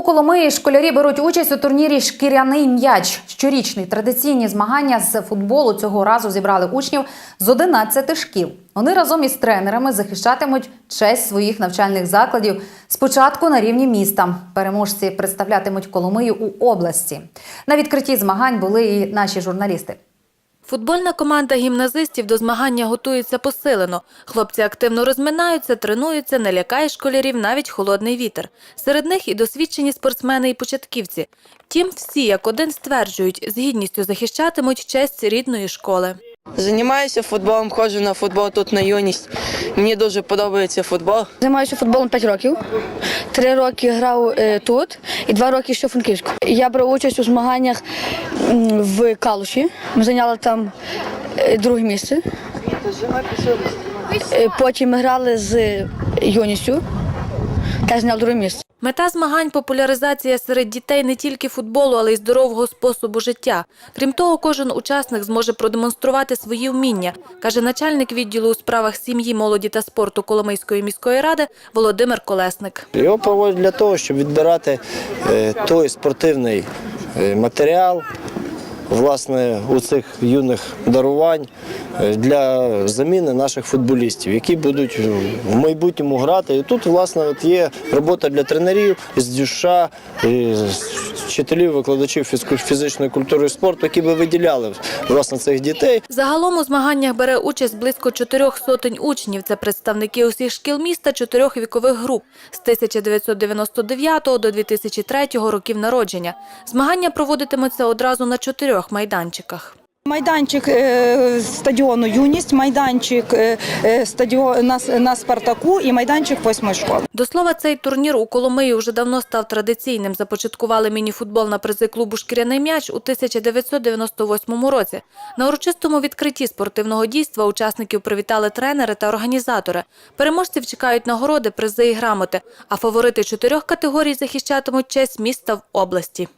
У Коломиї школярі беруть участь у турнірі Шкіряний м'яч. Щорічний традиційні змагання з футболу цього разу зібрали учнів з 11 шкіл. Вони разом із тренерами захищатимуть честь своїх навчальних закладів спочатку на рівні міста. Переможці представлятимуть Коломию у області. На відкритті змагань були і наші журналісти. Футбольна команда гімназистів до змагання готується посилено. Хлопці активно розминаються, тренуються, не лякає школярів навіть холодний вітер. Серед них і досвідчені спортсмени і початківці. Втім, всі як один стверджують, з гідністю захищатимуть честь рідної школи. Займаюся футболом, ходжу на футбол тут на юність. Мені дуже подобається футбол. Займаюся футболом 5 років. Три роки грав е, тут і два роки ще в Франківську. Я брав участь у змаганнях в Калуші. Ми зайняли там е, друге місце. Е, Потім ми грали з юністю, теж зайняли друге місце. Мета змагань – популяризація серед дітей не тільки футболу, але й здорового способу життя. Крім того, кожен учасник зможе продемонструвати свої вміння, каже начальник відділу у справах сім'ї, молоді та спорту Коломийської міської ради Володимир Колесник. Його проводять для того, щоб відбирати е, той спортивний е, матеріал, власне, у цих юних дарувань для заміни наших футболістів, які будуть в майбутньому грати. І тут, власне, от є робота для тренерів з дюша, з вчителів, викладачів фізичної культури і спорту, які би виділяли власне цих дітей. Загалом у змаганнях бере участь близько чотирьох сотень учнів. Це представники усіх шкіл міста чотирьох вікових груп з 1999 до 2003 років народження. Змагання проводитимуться одразу на чотирьох майданчиках. Майданчик е, стадіону Юність, майданчик е, е, стадіон на, на Спартаку і майданчик восьмої школи. До слова, цей турнір у Коломиї вже давно став традиційним. Започаткували міні-футбол на призи клубу «Шкіряний м'яч» у 1998 році. На урочистому відкритті спортивного дійства учасників привітали тренери та організатори. Переможців чекають нагороди, призи і грамоти, а фаворити чотирьох категорій захищатимуть честь міста в області.